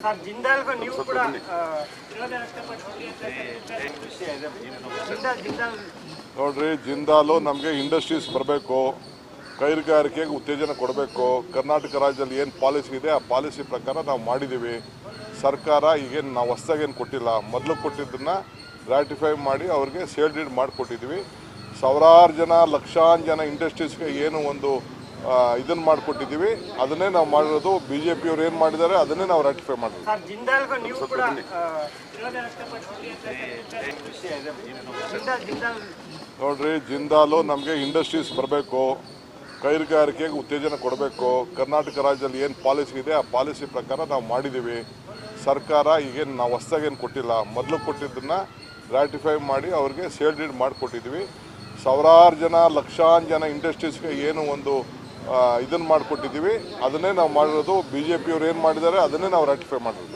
Sir ಜಿಂದಾಲ್ಗೂ ನೀವು ಕೂಡ ಆ, ಜಿಂದಾಲ್ ಜಿಂದಾಲ್ ನೋಡ್ರಿ ಜಿಂದಾಲು ನಮಗೆ ಇಂಡಸ್ಟ್ರೀಸ್ ಬರಬೇಕು ಕೈಗಾರಿಕೆಗೆ ಉತ್ತೇಜನ ಕೊಡಬೇಕು. ಕರ್ನಾಟಕ ರಾಜ್ಯದಲ್ಲಿ ಏನು ಪಾಲಿಸಿ ಇದೆ ಆ ಪಾಲಿಸಿ ಪ್ರಕಾರ ನಾವು ಮಾಡಿದ್ದೀವಿ ಸರ್ಕಾರ ಈಗೇನು ನಾವು ಹೊಸ್ದಾಗೇನು ಕೊಟ್ಟಿಲ್ಲ. ಮೊದಲು ಕೊಟ್ಟಿದ್ದನ್ನು ರ್ಯಾಟಿಫೈ ಮಾಡಿ ಅವ್ರಿಗೆ ಸೇಲ್ ಡೀಡ್ ಮಾಡಿಕೊಟ್ಟಿದ್ದೀವಿ ಸಾವಿರಾರು ಜನ ಲಕ್ಷಾಂತರ ಜನ ಇಂಡಸ್ಟ್ರೀಸ್ಗೆ ಏನು ಒಂದು ಇದನ್ನು ಮಾಡಿಕೊಟ್ಟಿದ್ದೀವಿ. ಅದನ್ನೇ ನಾವು ಮಾಡಿರೋದು. ಬಿ ಜೆ ಪಿಯವ್ರು ಏನು ಮಾಡಿದ್ದಾರೆ ಅದನ್ನೇ ನಾವು ರಾಟಿಫೈ ಮಾಡಿದ್ವಿ ನೋಡ್ರಿ ಜಿಂದಾಲು ನಮಗೆ ಇಂಡಸ್ಟ್ರೀಸ್ ಬರಬೇಕು. ಕೈಗಾರಿಕೆಗೆ ಉತ್ತೇಜನ ಕೊಡಬೇಕು. ಕರ್ನಾಟಕ ರಾಜ್ಯದಲ್ಲಿ ಏನು ಪಾಲಿಸಿ ಇದೆ ಆ ಪಾಲಿಸಿ ಪ್ರಕಾರ ನಾವು ಮಾಡಿದ್ದೀವಿ ಸರ್ಕಾರ ಈಗೇನು ನಾವು ಹೊಸ್ದಾಗೇನು ಕೊಟ್ಟಿಲ್ಲ. ಮೊದಲು ಕೊಟ್ಟಿದ್ದನ್ನು ರ್ಯಾಟಿಫೈ ಮಾಡಿ ಅವ್ರಿಗೆ ಸೇಲ್ ಡೀಡ್ ಮಾಡಿಕೊಟ್ಟಿದ್ವಿ. ಸಾವಿರಾರು ಜನ ಲಕ್ಷಾಂತರ ಜನ ಇಂಡಸ್ಟ್ರೀಸ್ಗೆ ಏನು ಒಂದು ಇದನ್ನು ಮಾಡಿಕೊಟ್ಟಿದ್ದೀವಿ. ಅದನ್ನೇ ನಾವು ಮಾಡಿರೋದು. ಬಿ ಜೆ ಪಿಯವ್ರು ಏನು ಮಾಡಿದ್ದಾರೆ ಅದನ್ನೇ ನಾವು ರಾಟಿಫೈ ಮಾಡಿರೋದು.